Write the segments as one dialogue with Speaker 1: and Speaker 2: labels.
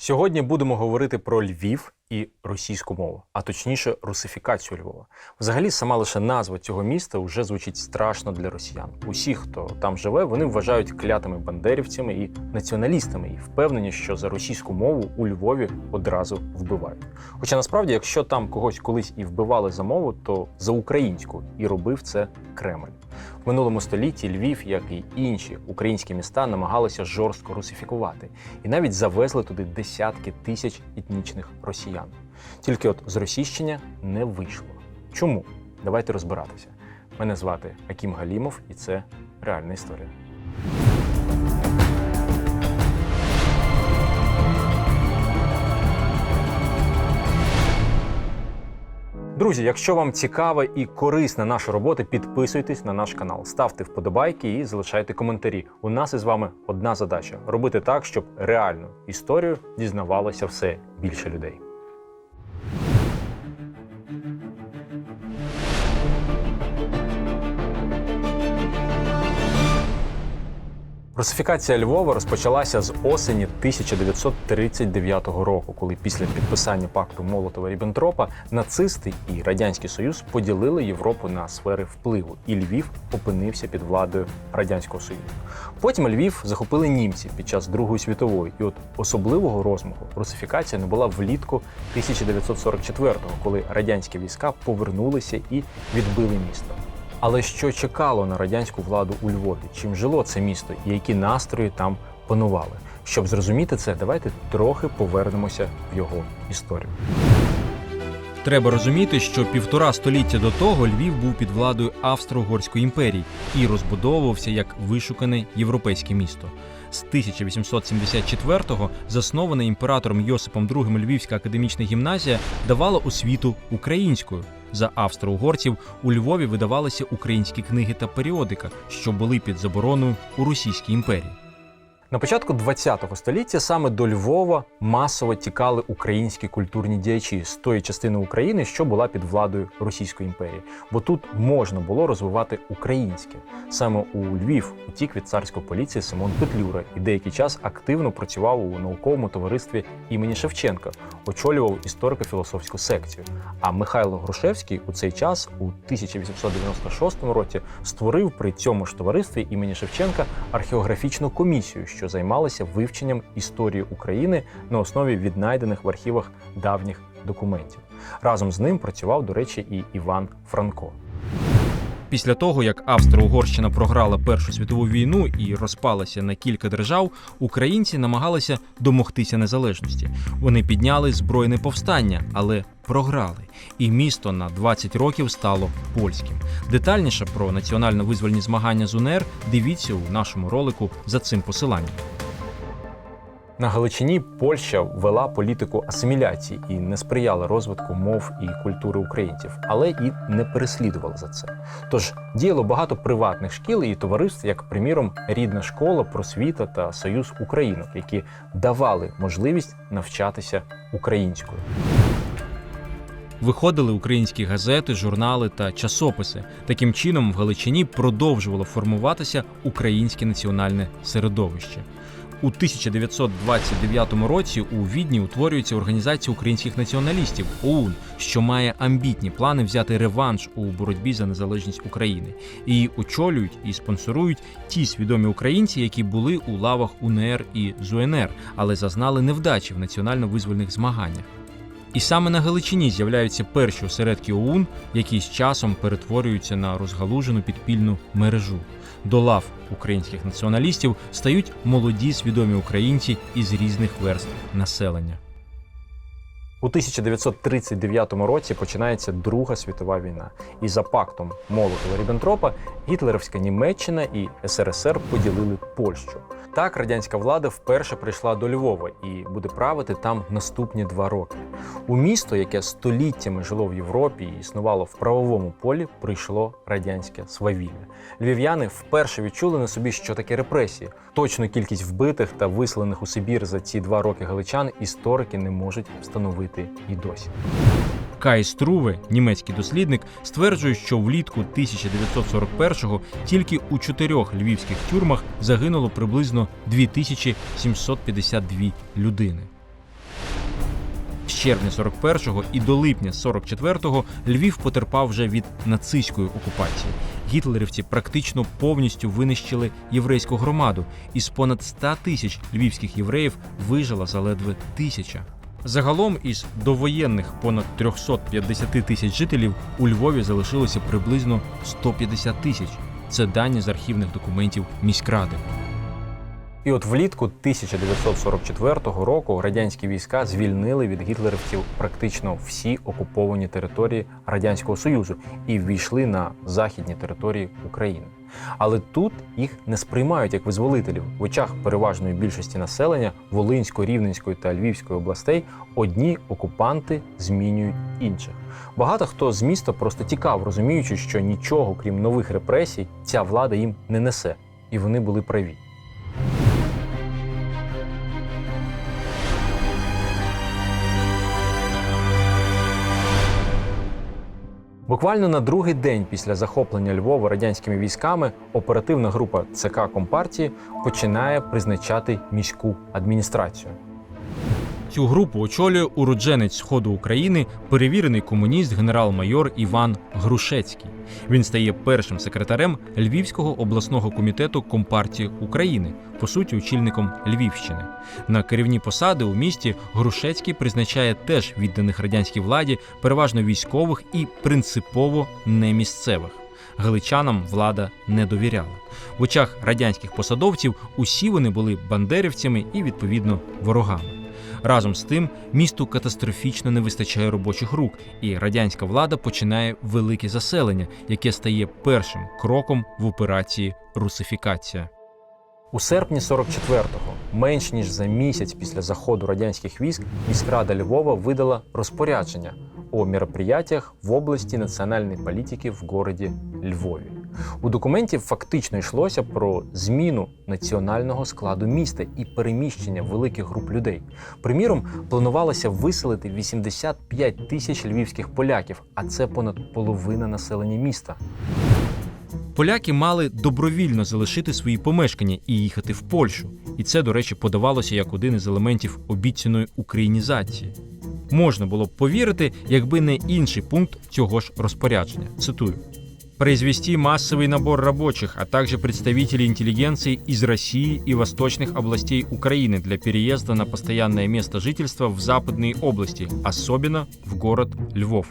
Speaker 1: Сьогодні будемо говорити про Львів і російську мову, а точніше русифікацію Львова. Взагалі, сама лише назва цього міста вже звучить страшно для росіян. Усі, хто там живе, вони вважають клятими бандерівцями і націоналістами, і впевнені, що за російську мову у Львові одразу вбивають. Хоча насправді, якщо там когось колись і вбивали за мову, то за українську і робив це Кремль. В минулому столітті Львів, як і інші українські міста, намагалися жорстко русифікувати і навіть завезли туди десятки тисяч етнічних росіян. Тільки от зросійщення не вийшло. Чому? Давайте розбиратися. Мене звати Акім Галімов, і це реальна історія. Друзі, якщо вам цікава і корисна наша робота, підписуйтесь на наш канал, ставте вподобайки і залишайте коментарі. У нас із вами одна задача робити так, щоб реальну історію дізнавалося все більше людей. Русифікація Львова розпочалася з осені 1939 року, коли після підписання пакту Молотова Ріббентропа нацисти і радянський союз поділили Європу на сфери впливу, і Львів опинився під владою радянського союзу. Потім Львів захопили німці під час Другої світової, і от особливого розмаху русифікація набула влітку 1944-го, коли радянські війська повернулися і відбили місто. Але що чекало на радянську владу у Львові? Чим жило це місто і які настрої там панували? Щоб зрозуміти це, давайте трохи повернемося в його історію.
Speaker 2: Треба розуміти, що півтора століття до того Львів був під владою Австро-Угорської імперії і розбудовувався як вишукане європейське місто. З 1874-го заснована імператором Йосипом II Львівська академічна гімназія давала освіту українською. За австро-угорців у Львові видавалися українські книги та періодика, що були під забороною у Російській імперії.
Speaker 1: На початку ХХ століття саме до Львова масово тікали українські культурні діячі з тої частини України, що була під владою Російської імперії, бо тут можна було розвивати українське. Саме у Львів утік від царської поліції Симон Петлюра і деякий час активно працював у науковому товаристві імені Шевченка, очолював історико-філософську секцію. А Михайло Грушевський у цей час, у 1896 році, створив при цьому ж товаристві імені Шевченка археографічну комісію, що займалися вивченням історії України на основі віднайдених в архівах давніх документів. Разом з ним працював, до речі, і Іван Франко.
Speaker 2: Після того, як Австро-Угорщина програла Першу світову війну і розпалася на кілька держав, українці намагалися домогтися незалежності. Вони підняли збройне повстання, але програли. І місто на 20 років стало польським. Детальніше про національно-визвольні змагання з УНР дивіться у нашому ролику за цим посиланням.
Speaker 1: На Галичині Польща вела політику асиміляції і не сприяла розвитку мов і культури українців, але і не переслідувала за це. Тож діяло багато приватних шкіл і товариств, як, приміром, рідна школа, просвіта та союз українок, які давали можливість навчатися українською.
Speaker 2: Виходили українські газети, журнали та часописи. Таким чином в Галичині продовжувало формуватися українське національне середовище. У 1929 році у Відні утворюється організація українських націоналістів ОУН, що має амбітні плани взяти реванш у боротьбі за незалежність України. Її очолюють і спонсорують ті свідомі українці, які були у лавах УНР і ЗУНР, але зазнали невдачі в національно-визвольних змаганнях. І саме на Галичині з'являються перші осередки ОУН, які з часом перетворюються на розгалужену підпільну мережу. До лав українських націоналістів стають молоді свідомі українці із різних верств населення.
Speaker 1: У 1939 році починається Друга світова війна, і за пактом Молотова-Ріббентропа гітлерівська Німеччина і СРСР поділили Польщу. Так радянська влада вперше прийшла до Львова і буде правити там наступні два роки. У місто, яке століттями жило в Європі і існувало в правовому полі, прийшло радянське свавілля. Львів'яни вперше відчули на собі, що таке репресії. Точну кількість вбитих та виселених у Сибір за ці два роки галичан історики не можуть встановити і досі.
Speaker 2: Кай Струве, німецький дослідник, стверджує, що влітку 1941-го тільки у чотирьох львівських тюрмах загинуло приблизно 2752 людини. З червня 41-го і до липня 44-го Львів потерпав вже від нацистської окупації. Гітлерівці практично повністю винищили єврейську громаду. Із понад 100 тисяч львівських євреїв вижила заледве тисяча. Загалом із довоєнних понад 350 тисяч жителів у Львові залишилося приблизно 150 тисяч. Це дані з архівних документів міськради.
Speaker 1: І от влітку 1944 року радянські війська звільнили від гітлерівців практично всі окуповані території Радянського Союзу і ввійшли на західні території України. Але тут їх не сприймають як визволителів. В очах переважної більшості населення Волинської, Рівненської та Львівської областей одні окупанти змінюють інших. Багато хто з міста просто тікав, розуміючи, що нічого, крім нових репресій, ця влада їм не несе, і вони були праві. Буквально на другий день після захоплення Львова радянськими військами оперативна група ЦК Компартії починає призначати міську адміністрацію.
Speaker 2: Цю групу очолює уродженець сходу України, перевірений комуніст генерал-майор Іван Грушецький. Він стає першим секретарем Львівського обласного комітету Компартії України, по суті, очільником Львівщини. На керівні посади у місті Грушецький призначає теж відданих радянській владі, переважно військових і принципово не місцевих. Галичанам влада не довіряла. В очах радянських посадовців усі вони були бандерівцями і відповідно ворогами. Разом з тим, місту катастрофічно не вистачає робочих рук, і радянська влада починає велике заселення, яке стає першим кроком в операції русифікація.
Speaker 1: У серпні 44-го, менш ніж за місяць після заходу радянських військ, міськрада Львова видала розпорядження о мероприятиях в області національної політики в городі Львові. У документі фактично йшлося про зміну національного складу міста і переміщення великих груп людей. Приміром, планувалося виселити 85 тисяч львівських поляків, а це понад половина населення міста.
Speaker 2: Поляки мали добровільно залишити свої помешкання і їхати в Польщу. І це, до речі, подавалося як один із елементів обіцяної українізації. Можна було б повірити, якби не інший пункт цього ж розпорядження. Цитую произвести массовый набор рабочих, а также представителей интеллигенции из России и восточных областей Украины для переезда на постоянное место жительства в западные области, особенно в город Львов.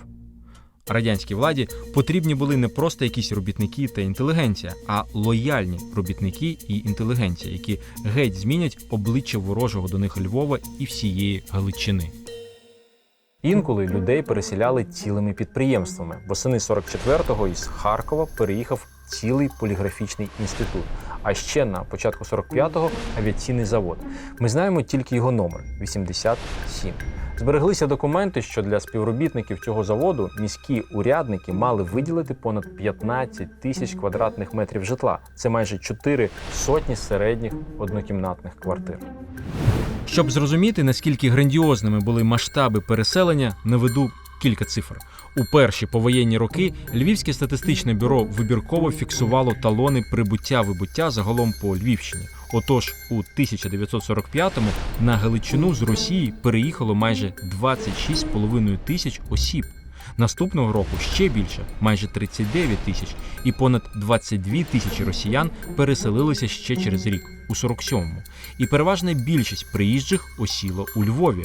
Speaker 2: Радянській владі потрібні були не просто якісь робітники та інтелігенція, а лояльні робітники і інтелігенція, які геть змінять обличчя ворожого до них Львова і всієї Галичини.
Speaker 1: Інколи людей переселяли цілими підприємствами. Восени 44-го із Харкова переїхав цілий поліграфічний інститут. А ще на початку 45-го авіаційний завод. Ми знаємо тільки його номер 87. Збереглися документи, що для співробітників цього заводу міські урядники мали виділити понад 15 тисяч квадратних метрів житла. Це майже 4 сотні середніх однокімнатних квартир.
Speaker 2: Щоб зрозуміти, наскільки грандіозними були масштаби переселення, наведу кілька цифр. У перші повоєнні роки Львівське статистичне бюро вибірково фіксувало талони прибуття-вибуття загалом по Львівщині. Отож, у 1945-му на Галичину з Росії переїхало майже 26,5 тисяч осіб. Наступного року ще більше майже 39 тисяч, і понад 22 тисячі росіян переселилися ще через рік у 47-му. І переважна більшість приїжджих осіло у Львові.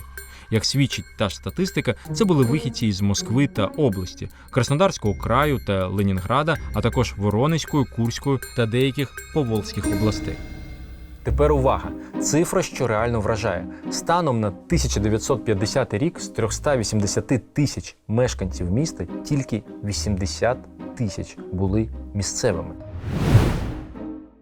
Speaker 2: Як свідчить та ж статистика, це були вихідці із Москви та області, Краснодарського краю та Ленінграда, а також Воронезької, Курської та деяких поволзьких областей.
Speaker 1: Тепер увага! Цифра, що реально вражає. Станом на 1950 рік з 380 тисяч мешканців міста тільки 80 тисяч були місцевими.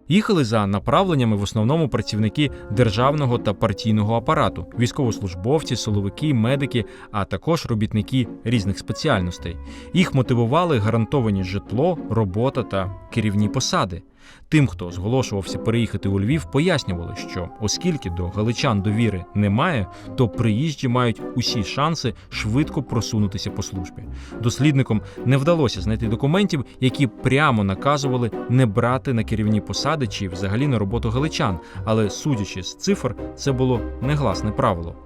Speaker 2: Їхали за направленнями в основному працівники державного та партійного апарату, військовослужбовці, силовики, медики, а також робітники різних спеціальностей. Їх мотивували гарантовані житло, робота та керівні посади. Тим, хто зголошувався переїхати у Львів, пояснювали, що оскільки до галичан довіри немає, то приїжджі мають усі шанси швидко просунутися по службі. Дослідникам не вдалося знайти документів, які прямо наказували не брати на керівні посади чи взагалі на роботу галичан, але судячи з цифр, це було негласне правило.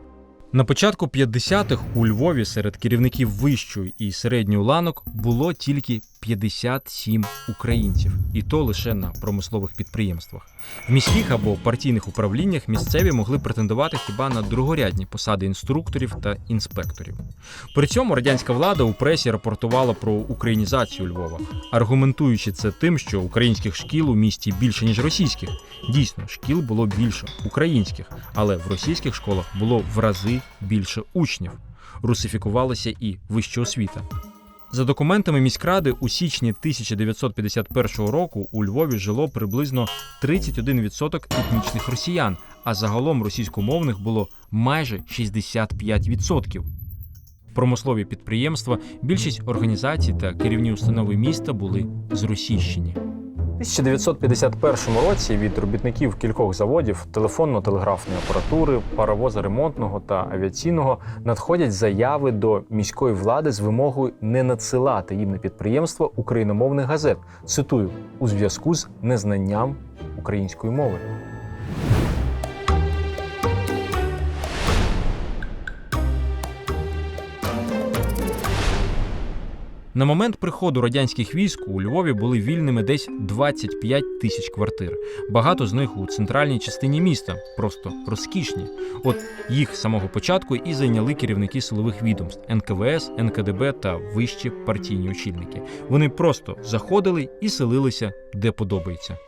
Speaker 2: На початку 50-х у Львові серед керівників вищої і середньої ланок було тільки 57 українців, і то лише на промислових підприємствах. В міських або партійних управліннях місцеві могли претендувати хіба на другорядні посади інструкторів та інспекторів. При цьому радянська влада у пресі рапортувала про українізацію Львова, аргументуючи це тим, що українських шкіл у місті більше ніж російських. Дійсно, шкіл було більше українських, але в російських школах було в рази більше учнів. Русифікувалася і вища освіта. За документами міськради, у січні 1951 року у Львові жило приблизно 31% етнічних росіян, а загалом російськомовних було майже 65%. Промислові підприємства, більшість організацій та керівні установи міста були зросійщені.
Speaker 1: У 1951 році від робітників кількох заводів телефонно-телеграфної апаратури, паровозоремонтного та авіаційного надходять заяви до міської влади з вимогою не надсилати їм на підприємство україномовних газет. Цитую у зв'язку з незнанням української мови.
Speaker 2: На момент приходу радянських військ у Львові були вільними десь 25 тисяч квартир. Багато з них у центральній частині міста, просто розкішні. От їх з самого початку і зайняли керівники силових відомств НКВС, НКДБ та вищі партійні очільники. Вони просто заходили і селилися де подобається.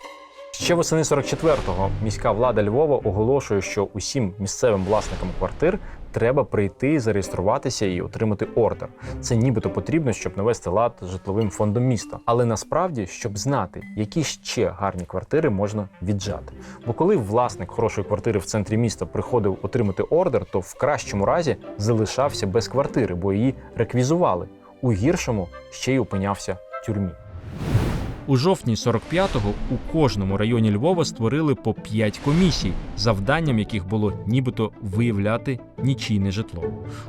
Speaker 1: Ще восени 44-го міська влада Львова оголошує, що усім місцевим власникам квартир треба прийти, зареєструватися і отримати ордер. Це нібито потрібно, щоб навести лад житловим фондом міста. Але насправді, щоб знати, які ще гарні квартири можна віджати. Бо коли власник хорошої квартири в центрі міста приходив отримати ордер, то в кращому разі залишався без квартири, бо її реквізували. У гіршому ще й опинявся в тюрмі.
Speaker 2: У жовтні 45-го у кожному районі Львова створили по 5 комісій, завданням яких було нібито виявляти нічийне житло.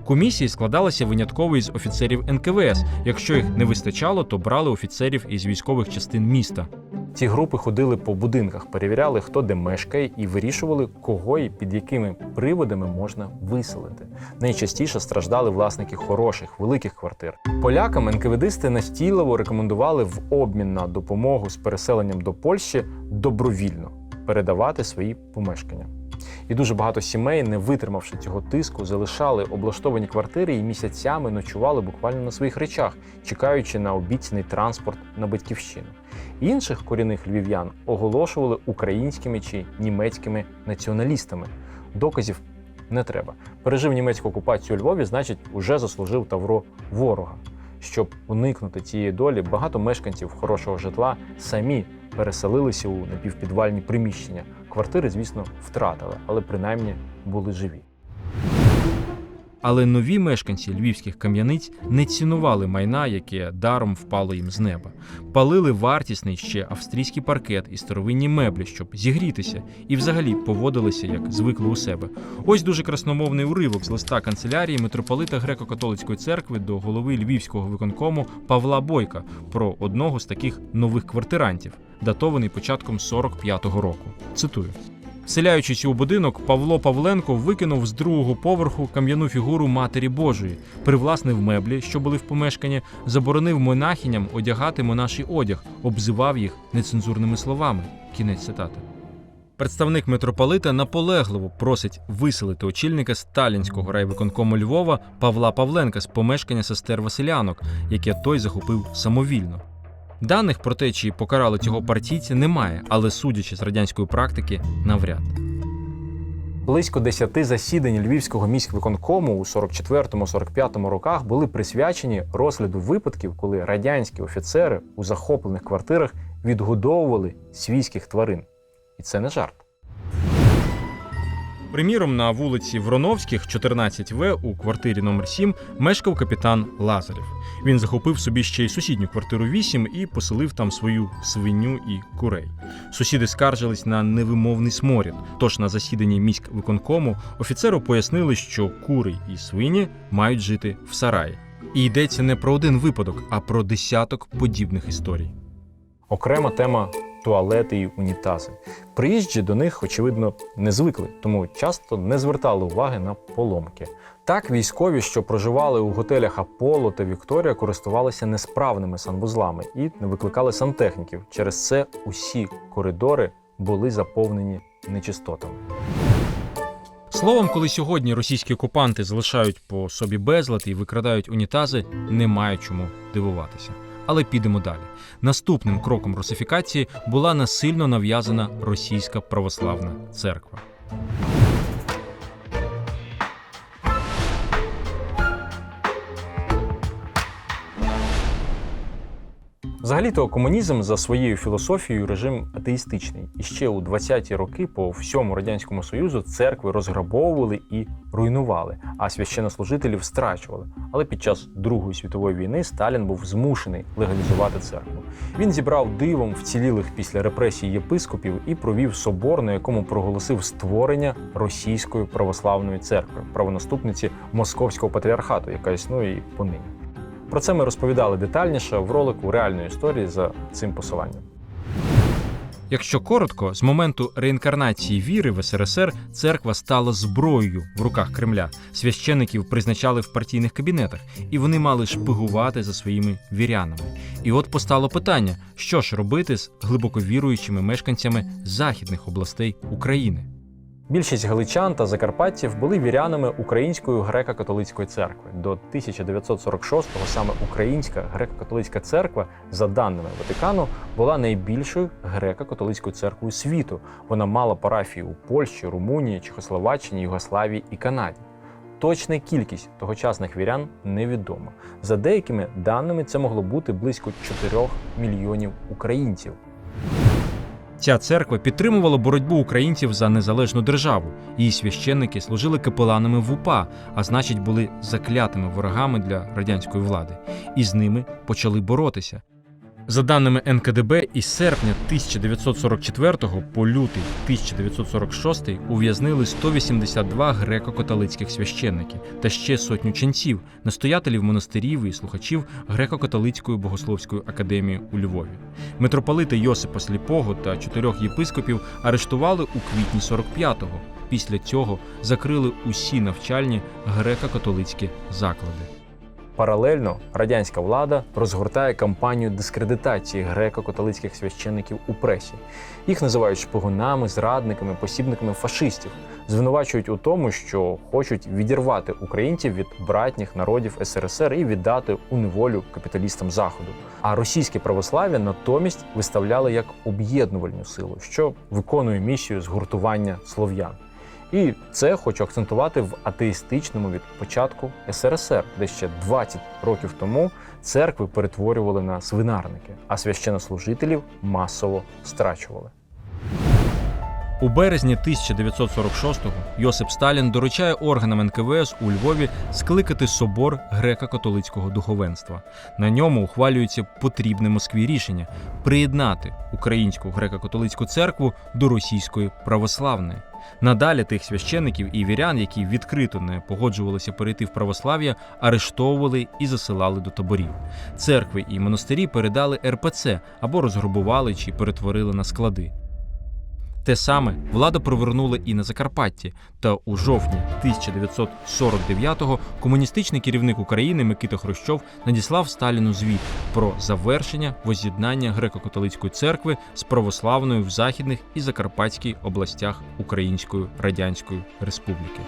Speaker 2: Комісії складалися винятково із офіцерів НКВС. Якщо їх не вистачало, то брали офіцерів із військових частин міста.
Speaker 1: Ці групи ходили по будинках, перевіряли, хто де мешкає, і вирішували, кого і під якими приводами можна виселити. Найчастіше страждали власники хороших, великих квартир. Полякам НКВДисти настійливо рекомендували в обмін на допомогу з переселенням до Польщі добровільно передавати свої помешкання. І дуже багато сімей, не витримавши цього тиску, залишали облаштовані квартири і місяцями ночували буквально на своїх речах, чекаючи на обіцяний транспорт на батьківщину. Інших корінних львів'ян оголошували українськими чи німецькими націоналістами. Доказів не треба. Пережив німецьку окупацію у Львові, значить, уже заслужив тавро ворога. Щоб уникнути цієї долі, багато мешканців хорошого житла самі переселилися у напівпідвальні приміщення. Квартири, звісно, втратили, але принаймні були живі.
Speaker 2: Але нові мешканці львівських кам'яниць не цінували майна, яке даром впало їм з неба. Палили вартісний ще австрійський паркет і старовинні меблі, щоб зігрітися, і взагалі поводилися як звикли у себе. Ось дуже красномовний уривок з листа канцелярії митрополита греко-католицької церкви до голови львівського виконкому Павла Бойка про одного з таких нових квартирантів, датований початком 45-го року. Цитую. Вселяючись у будинок, Павло Павленко викинув з другого поверху кам'яну фігуру Матері Божої, привласнив меблі, що були в помешканні, заборонив монахиням одягати монаший одяг, обзивав їх нецензурними словами. Кінець цитати. Представник митрополита наполегливо просить виселити очільника сталінського райвиконкому Львова Павла Павленка з помешкання сестер Василянок, яке той захопив самовільно. Даних про те, чи покарали цього партійця, немає, але судячи з радянської практики, навряд.
Speaker 1: Близько 10 засідань Львівського міськвиконкому у 44-45 роках були присвячені розгляду випадків, коли радянські офіцери у захоплених квартирах відгодовували свійських тварин. І це не жарт.
Speaker 2: Приміром, на вулиці Вроновських, 14В, у квартирі номер 7 мешкав капітан Лазарів. Він захопив собі ще й сусідню квартиру 8 і поселив там свою свиню і курей. Сусіди скаржились на невимовний сморід. Тож на засіданні міськвиконкому офіцеру пояснили, що кури і свині мають жити в сараї. І йдеться не про один випадок, а про десяток подібних історій.
Speaker 1: Окрема тема туалети і унітази. Приїжджі до них, очевидно, не звикли, тому часто не звертали уваги на поломки. Так, військові, що проживали у готелях Аполло та Вікторія, користувалися несправними санвузлами і не викликали сантехніків. Через це усі коридори були заповнені нечистотами.
Speaker 2: Словом, коли сьогодні російські окупанти залишають по собі безлад і викрадають унітази, немає чому дивуватися. Але підемо далі. Наступним кроком русифікації була насильно нав'язана російська православна церква.
Speaker 1: Взагалі-то комунізм за своєю філософією режим атеїстичний. І ще у 20-ті роки по всьому радянському союзу церкви розграбовували і руйнували, а священнослужителів страчували. Але під час Другої світової війни Сталін був змушений легалізувати церкву. Він зібрав дивом вцілілих після репресій єпископів і провів собор, на якому проголосив створення російської православної церкви, правонаступниці Московського патріархату, яка існує і понині. Про це ми розповідали детальніше в ролику реальної історії за цим посиланням.
Speaker 2: Якщо коротко, з моменту реінкарнації віри в СРСР церква стала зброєю в руках Кремля. Священиків призначали в партійних кабінетах, і вони мали шпигувати за своїми вірянами. І от постало питання: що ж робити з глибоко віруючими мешканцями західних областей України?
Speaker 1: Більшість галичан та закарпатців були вірянами Української греко-католицької церкви. До 1946-го саме Українська греко-католицька церква, за даними Ватикану, була найбільшою греко-католицькою церквою світу. Вона мала парафії у Польщі, Румунії, Чехословаччині, Югославії і Канаді. Точна кількість тогочасних вірян невідома. За деякими даними, це могло бути близько 4 мільйонів українців.
Speaker 2: Ця церква підтримувала боротьбу українців за незалежну державу. Її священники служили капеланами в УПА, а значить, були заклятими ворогами для радянської влади, і з ними почали боротися. За даними НКДБ, із серпня 1944 по лютий 1946 ув'язнили 182 греко-католицьких священники та ще сотню ченців, настоятелів монастирів і слухачів греко-католицької богословської академії у Львові. Митрополита Йосипа Сліпого та чотирьох єпископів арештували у квітні 45-го. Після цього закрили усі навчальні греко-католицькі заклади.
Speaker 1: Паралельно радянська влада розгортає кампанію дискредитації греко-католицьких священників у пресі. Їх називають шпигунами, зрадниками, посібниками фашистів, звинувачують у тому, що хочуть відірвати українців від братніх народів СРСР і віддати у неволю капіталістам Заходу. А російське православ'я натомість виставляли як об'єднувальну силу, що виконує місію згуртування слов'ян. І це хочу акцентувати в атеїстичному від початку СРСР, де ще 20 років тому церкви перетворювали на свинарники, а священнослужителів масово страчували.
Speaker 2: У березні 1946-го Йосип Сталін доручає органам НКВС у Львові скликати собор греко-католицького духовенства. На ньому ухвалюється потрібне Москві рішення приєднати українську греко-католицьку церкву до російської православної. Надалі тих священиків і вірян, які відкрито не погоджувалися перейти в православ'я, арештовували і засилали до таборів. Церкви і монастирі передали РПЦ або розграбували чи перетворили на склади. Те саме влада провернула і на Закарпатті. Та у жовтні 1949-го комуністичний керівник України Микита Хрущов надіслав Сталіну звіт про завершення воз'єднання греко-католицької церкви з православною в західних і закарпатській областях Української Радянської Республіки.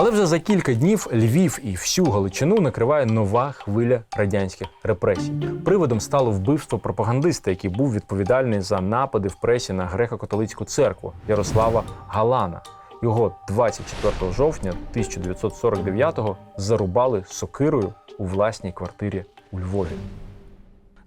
Speaker 1: Але вже за кілька днів Львів і всю Галичину накриває нова хвиля радянських репресій. Приводом стало вбивство пропагандиста, який був відповідальний за напади в пресі на греко-католицьку церкву Ярослава Галана. Його 24 жовтня 1949-го зарубали сокирою у власній квартирі у Львові.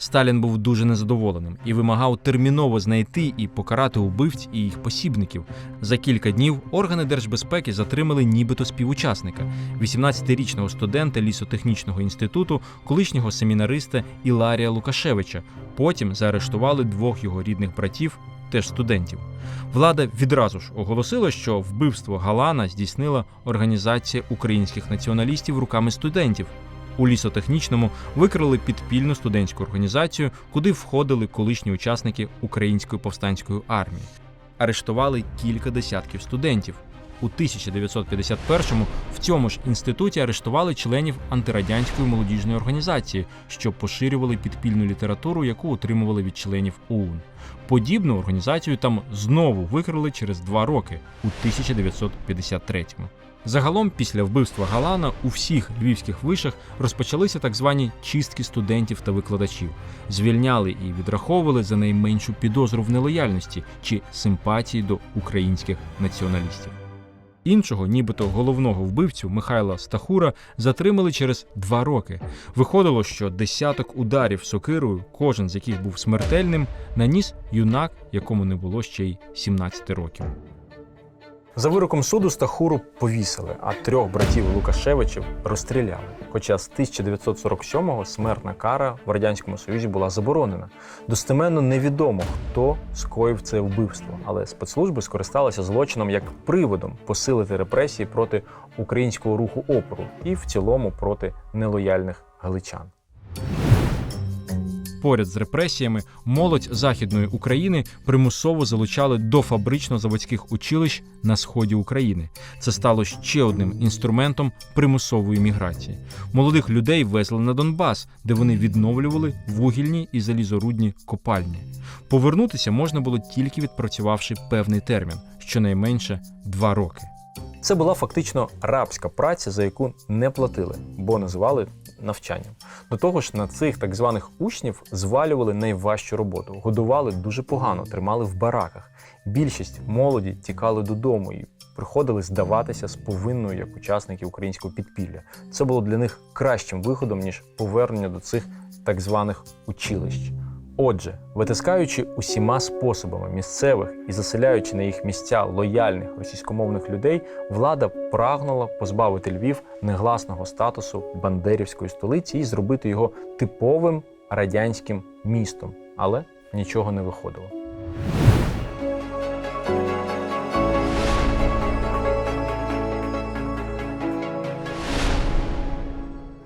Speaker 2: Сталін був дуже незадоволеним і вимагав терміново знайти і покарати убивць і їх посібників. За кілька днів органи держбезпеки затримали нібито співучасника, 18-річного студента лісотехнічного інституту, колишнього семінариста Іларія Лукашевича. Потім заарештували двох його рідних братів теж студентів. Влада відразу ж оголосила, що вбивство Галана здійснила організація українських націоналістів руками студентів. У лісотехнічному викрили підпільну студентську організацію, куди входили колишні учасники української повстанської армії. Арештували кілька десятків студентів. У 1951-му в цьому ж інституті арештували членів антирадянської молодіжної організації, що поширювали підпільну літературу, яку отримували від членів ОУН. Подібну організацію там знову викрили через два роки у 1953-му. Загалом, після вбивства Галана у всіх львівських вишах розпочалися так звані чистки студентів та викладачів, звільняли і відраховували за найменшу підозру в нелояльності чи симпатії до українських націоналістів. Іншого, нібито головного вбивцю Михайла Стахура затримали через два роки. Виходило, що десяток ударів сокирою, кожен з яких був смертельним, наніс юнак, якому не було ще й 17 років.
Speaker 1: За вироком суду Стахуру повісили, а трьох братів Лукашевичів розстріляли. Хоча з 1947-го смертна кара в радянському союзі була заборонена. Достеменно невідомо, хто скоїв це вбивство, але спецслужби скористалися злочином як приводом посилити репресії проти українського руху опору і в цілому проти нелояльних галичан.
Speaker 2: Поряд з репресіями молодь західної України примусово залучали до фабрично-заводських училищ на сході України. Це стало ще одним інструментом примусової міграції. Молодих людей везли на Донбас, де вони відновлювали вугільні і залізорудні копальні. Повернутися можна було тільки відпрацювавши певний термін, щонайменше два роки.
Speaker 1: Це була фактично рабська праця, за яку не платили, бо називали навчанням. До того ж, на цих так званих учнів звалювали найважчу роботу, годували дуже погано, тримали в бараках. Більшість молоді тікали додому і приходили здаватися з повинною як учасники українського підпілля. Це було для них кращим виходом ніж повернення до цих так званих училищ. Отже, витискаючи усіма способами місцевих і заселяючи на їх місця лояльних російськомовних людей, влада прагнула позбавити Львів негласного статусу бандерівської столиці і зробити його типовим радянським містом, але нічого не виходило.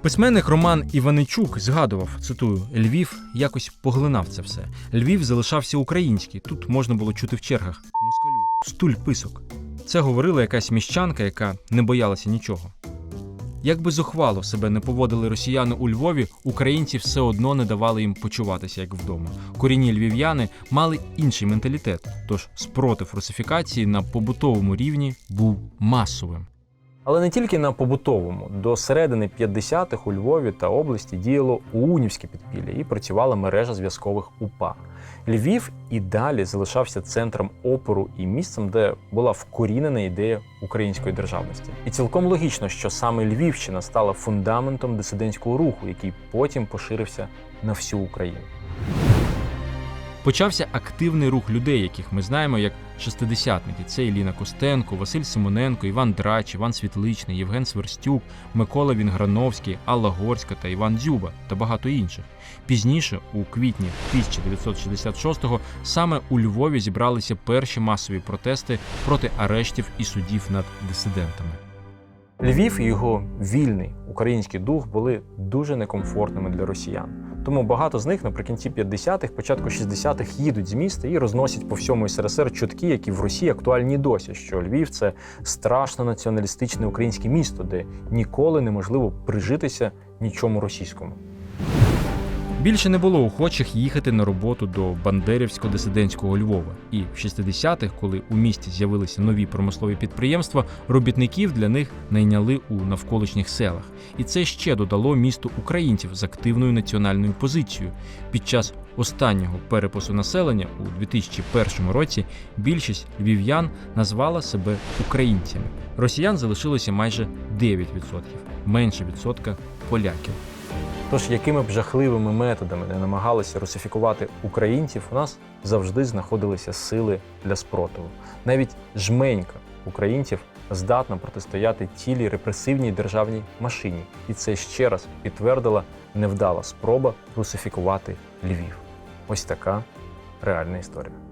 Speaker 2: Письменник Роман Іваничук згадував, цитую, Львів якось поглинав це все. Львів залишався український. Тут можна було чути в чергах москалю, стуль писок. Це говорила якась міщанка, яка не боялася нічого. Як би зухвало себе не поводили росіяни у Львові, українці все одно не давали їм почуватися як вдома. Корінні львів'яни мали інший менталітет, тож спротив русифікації на побутовому рівні був масовим.
Speaker 1: Але не тільки на побутовому. До середини 50-х у Львові та області діяло унівське підпілля і працювала мережа зв'язкових УПА. Львів і далі залишався центром опору і місцем, де була вкорінена ідея української державності. І цілком логічно, що саме Львівщина стала фундаментом дисидентського руху, який потім поширився на всю Україну.
Speaker 2: Почався активний рух людей, яких ми знаємо як шестидесятники. Це Іліна Костенко, Василь Симоненко, Іван Драч, Іван Світличний, Євген Сверстюк, Микола Вінграновський, Алла Горська та Іван Дзюба та багато інших. Пізніше, у квітні 1966-го, саме у Львові зібралися перші масові протести проти арештів і судів над дисидентами.
Speaker 1: Львів і його вільний український дух були дуже некомфортними для росіян. Тому багато з них наприкінці 50-х, початку 60-х їдуть з міста і розносять по всьому СРСР чутки, які в Росії актуальні досі, що Львів це страшно націоналістичне українське місто, де ніколи неможливо прижитися нічому російському.
Speaker 2: Більше не було охочих їхати на роботу до Бандерівсько-дисидентського Львова. І в 60-х, коли у місті з'явилися нові промислові підприємства, робітників для них найняли у навколишніх селах. І це ще додало місту українців з активною національною позицією. Під час останнього перепису населення у 2001 році більшість львів'ян назвала себе українцями. Росіян залишилося майже 9%, менше відсотка поляків.
Speaker 1: Тож, якими б жахливими методами не намагалися русифікувати українців, у нас завжди знаходилися сили для спротиву. Навіть жменька українців здатна протистояти цілій репресивній державній машині, і це ще раз підтвердила невдала спроба русифікувати Львів. Ось така реальна історія.